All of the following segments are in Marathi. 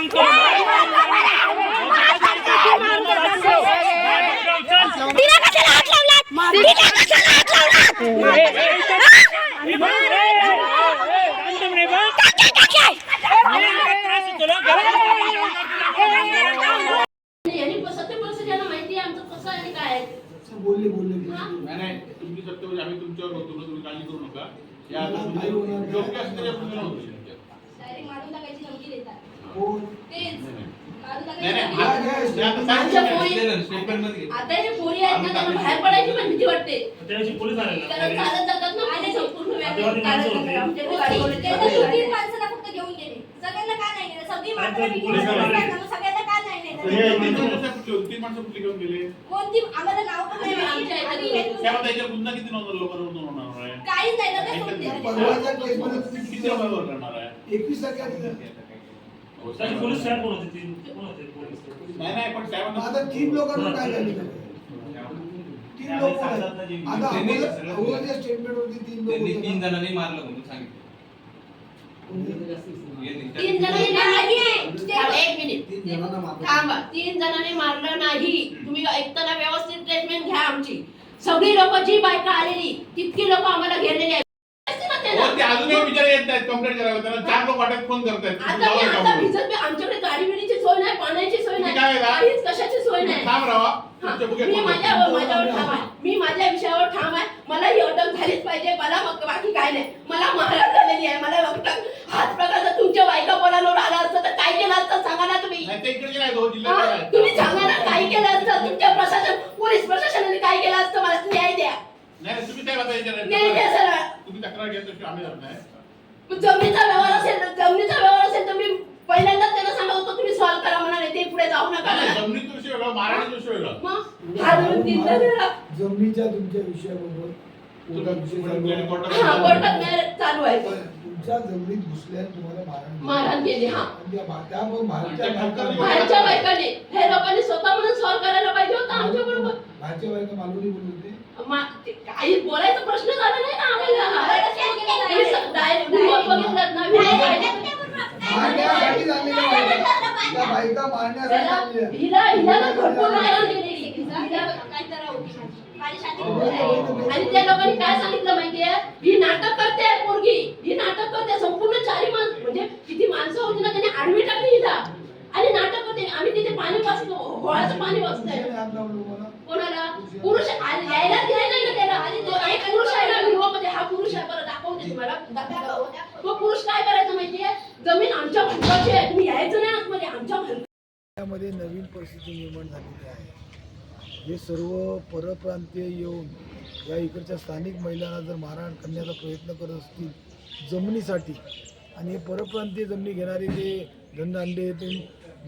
सांगतो बोलले. बोलले नाही नाही. तुमची सत्तेवर आम्ही तुमच्यावर होतो तुम्ही काळजी करू नका. या आता योग्य त्याच्या पुढे होतो कोण तेच. मारून नाही. नाही टाकायची आज- धमकी. आज- आमच्या पोरी आता जे पोरी आहेत ना त्यांना बाहेर पडायची पण भीती वाटते. त्यादिवशी पोलीस आले कारण ना चालत जातात ना आणि संपूर्ण आदिवासी माणसं होती. आमच्याकडे गाडी होती. त्यांना दोन तीन माणसाला फक्त घेऊन गेले? सगळ्यांना का नाही नेलं सगळी माणसं आणि ते घेऊन पोलीस गेले. आले. मग सगळ्यांना का नाही हे नेलं तीन माणसं कुठली? होती? तीन माणसं कुठली घेऊन गेले? कोणती? आम्हाला नाव पण नाही माहिती. त्याच्यावर गुन्हा किती नोंदवला लोकांवर आहे? काहीच नाही ना ते सोडून दिलं. परवाच्या केसमध्ये तुम्ही किती लोकांवर करणार आहे? एकवीस तारखेला त्याची पोलीस साहेब कोण होते? तीन कोण होते? पोलीस. नाही नाही पण काय तीन लोकांना काय झाले? तीन लोक कोण आहेत? आता अगोदर अगोदरच्या स्टेटमेंट होती तीन त्यांनी लोक तीन जणांनी मारलं म्हणून सांगितलं. तीन जणांनी नाही नाही. एक मिनिट. तीन जणांना मारलं. थांबा. तीन जणांनी मारलं नाही. तुम्ही ऐकताना व्यवस्थित ट्रीटमेंट घ्या आमची. सगळी लोक जी बायका आलेली तितकी लोक आम्हाला घेरलेली आहेत असते ना त्यांना. हो, ते अजूनही विचार येत नाहीत कंप्लेंट करायला त्यांना चार लोक वाटत फोन करतायत. आता मी आता भिजत बी- आमच्याकडे गाडी बिडीची सोय नाही पाण्याची सोय नाही? काहीच कशाची सोय नाही. थांब राहा. हा, तुमच्या बुके मी माझ्यावर. माझ्यावर ठाम आहे. मी माझ्या विषयावर ठाम आहे. मला ही अटक झालीच पाहिजे. मला मग बाकी काय नाही. मला महाराज झालेली आहे. मला अटक हाच प्रकार जर तुमच्या बायका पोरांवर आला असतं तर काय केलं असतं सांगा ना तुम्ही. नाही ते इकडचे नाही हो जिल्ह्यात. तुम्ही सांगा ना काय केलं असतं. तुमच्या प्रशासन पोलीस प्रशासनाने काय केलं असतं? मला न्याय द्या. नाही तुम्ही काय न्याय द्या तुम्ही तक्रार घेत असेल आम्ही जात नाही मग जमिनीचा व्यवहार असेल तर जमिनीचा व्यवहार असेल तर मी पहिल्यांदाच त्यांना सांगत होतो तुम्ही सॉल्व्ह करा म्हणा नाही ते पुढे जाऊ नका. जमिनीचा विषय वेगळा महाराष्ट्राचा विषय वेगळा मग हा धरून. जमिनीच्या तुमच्या विषयाबरोबर चालू आहे. हा तुमच्या जमिनीत घुसल्याने तुम्हाला मारण. मारहाण केली, हा. आणि त्या भा- त्या मग बाहेरच्या बायकाने. हे लोकांनी स्वतः म्हणून सॉल्व्ह करायला पाहिजे होतं आमच्या बरोबर. बाहेरच्या बायका मालवणी बोलत होते. काही बोलायचा प्रश्न झाला नाही ना आम्हाला? डायरेक्ट बघितलं ना मारण्यासाठी झालेल्या बायका त्या बायका मारण्यासाठी त्याला- झालेल्या. हिला हिला ना भरपूर मारहाण केलेली. हिला- काय करावं आणि त्या लोकांनी काय सांगितलं माहितीये? ही नाटक करते आहे पोरगी. ही नाटक करते संपूर्ण चारी माणसं म्हणजे किती माणसं होती ना त्यांनी आडवी टाकली हिला आणि नाटक होते. आम्ही तिथे पाणी वाचतो. गोळाचं पाणी वाचतोय. कोणाला? पुरुष यायला द्यायला ना त्याला. आणि तो एक पुरुष आहे ना व्हिडिओ हा पुरुष आहे. बरं दाखवते तुम्हाला. तो पुरुष काय करायचं माहितीये? जमीन आमच्या भांडवाची आहे. तुम्ही यायचं नाही आतमध्ये. आमच्या भांड त्यामध्ये नवीन परिस्थिती निर्माण झालेली आहे. हे सर्व परप्रांतीय येऊन या इकडच्या स्थानिक महिलांना जर मारहाण करण्याचा प्रयत्न करत असतील जमिनीसाठी आणि हे परप्रांतीय जमिनी घेणारे जे धनदांडे ते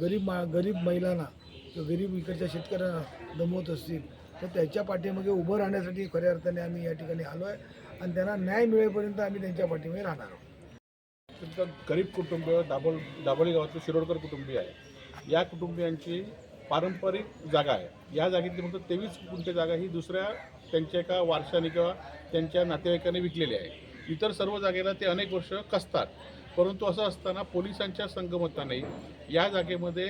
गरीब मा गरीब महिलांना किंवा गरीब इकडच्या शेतकऱ्यांना दमवत असतील तर त्याच्या पाठीमागे उभं राहण्यासाठी खऱ्या अर्थाने आम्ही या ठिकाणी आलो आहे आणि त्यांना न्याय मिळेपर्यंत आम्ही त्यांच्या पाठीमागे राहणार आहोत. तुमचं गरीब कुटुंब दाबोल दाबोली गावातलं शिरोडकर कुटुंबीय आहे. या कुटुंबियांची पारंपरिक जागा आहे. या जागेतली फक्त तेवीस गुंठे जागा ही दुसऱ्या त्यांच्या एका वारशाने किंवा त्यांच्या नातेवाईकाने विकलेले आहे. इतर सर्व जागेला ते अनेक वर्ष कसतात. परंतु असं असताना पोलिसांच्या संगमताने या जागेमध्ये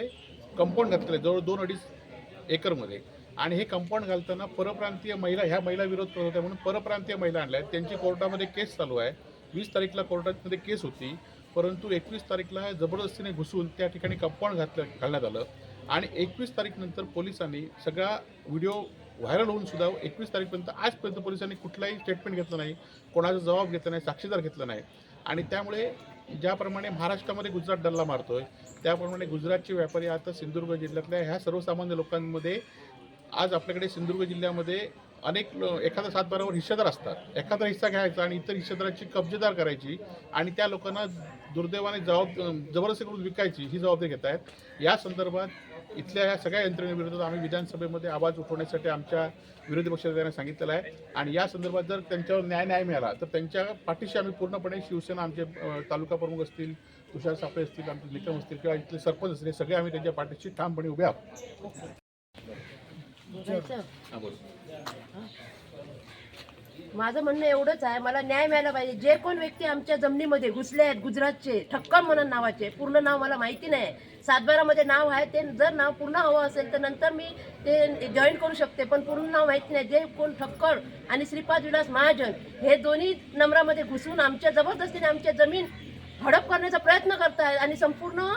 कंपाऊंड घातलेलं आहे जवळ दोन अडीच एकरमध्ये. आणि हे कंपाऊंड घालताना परप्रांतीय महिला ह्या महिला विरोध करत होत्या म्हणून परप्रांतीय महिला आणल्या आहेत. त्यांची कोर्टामध्ये केस चालू आहे. वीस तारीखला कोर्टामध्ये केस होती. परंतु एकवीस तारीखला जबरदस्तीने घुसून त्या ठिकाणी कंपाऊंड घातलं घालण्यात आलं. आणि एकवीस तारीखनंतर पोलिसांनी सगळा व्हिडिओ व्हायरल होऊन सुद्धा एकवीस तारीखपर्यंत आजपर्यंत पोलिसांनी कुठलाही स्टेटमेंट घेतलं नाही कोणाचा जबाब घेतला नाही साक्षीदार घेतला नाही. आणि त्यामुळे ज्याप्रमाणे महाराष्ट्रामध्ये गुजरात डल्ला मारतोय त्याप्रमाणे गुजरातचे व्यापारी आता सिंधुदुर्ग जिल्ह्यातल्या ह्या सर्वसामान्य लोकांमध्ये आज आपल्याकडे सिंधुदुर्ग जिल्ह्यामध्ये अनेक एखाद्या सातबारावर हिस्सेदार असतात. एखादा हिस्सा घ्यायचा आणि इतर हिस्सेदाराची कब्जेदार करायची आणि त्या लोकांना दुर्दैवाने जबाब जबरदस्ती करून विकायची ही जबाबदारी घेत आहेत. या संदर्भात इथल्या या सगळ्या यंत्रणेविरोधात आम्ही विधानसभेमध्ये आवाज उठवण्यासाठी आमच्या विरोधी पक्षाच्या सांगितलेलं आहे. आणि या संदर्भात जर त्यांच्यावर न्याय न्याय मिळाला तर त्यांच्या पाठीशी आम्ही पूर्णपणे शिवसेना आमचे तालुका प्रमुख असतील तुषार सापळे असतील आमचे निकम असतील किंवा इथले सरपंच असतील सगळे आम्ही त्यांच्या पाठीशी ठामपणे उभे आहोत. माझं म्हणणं एवढंच आहे मला न्याय मिळाला पाहिजे. जे कोण व्यक्ती आमच्या जमिनीमध्ये घुसले आहेत गुजरातचे ठक्कम म्हणून नावाचे पूर्ण नाव मला माहिती नाही. सातबारामध्ये नाव आहे ते जर नाव पूर्ण हवं असेल तर नंतर मी ते जॉईन करू शकते पण पूर्ण नाव माहिती नाही. जे कोण ठक्कर आणि श्रीपाद विलास महाजन हे दोन्ही नंबरामध्ये घुसून आमच्या जबरदस्तीने आमच्या जमीन हडप करण्याचा प्रयत्न करतायत आणि संपूर्ण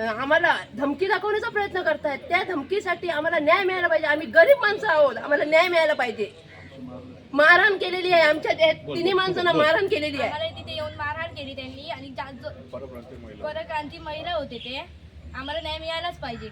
आम्हाला धमकी दाखवण्याचा प्रयत्न करतायत. त्या धमकीसाठी आम्हाला न्याय मिळायला पाहिजे. आम्ही गरीब माणसं आहोत आम्हाला न्याय मिळायला पाहिजे. मारहाण केलेली आहे आमच्या त्या तिन्ही माणसांना मारहाण केलेली आहे. आम्हाला तिथे येऊन मारहाण केली त्यांनी आणि जा- जो- परप्रांतीय महिला. परक्रांती महिला होते ते. आम्हाला न्याय मिळालाच पाहिजे.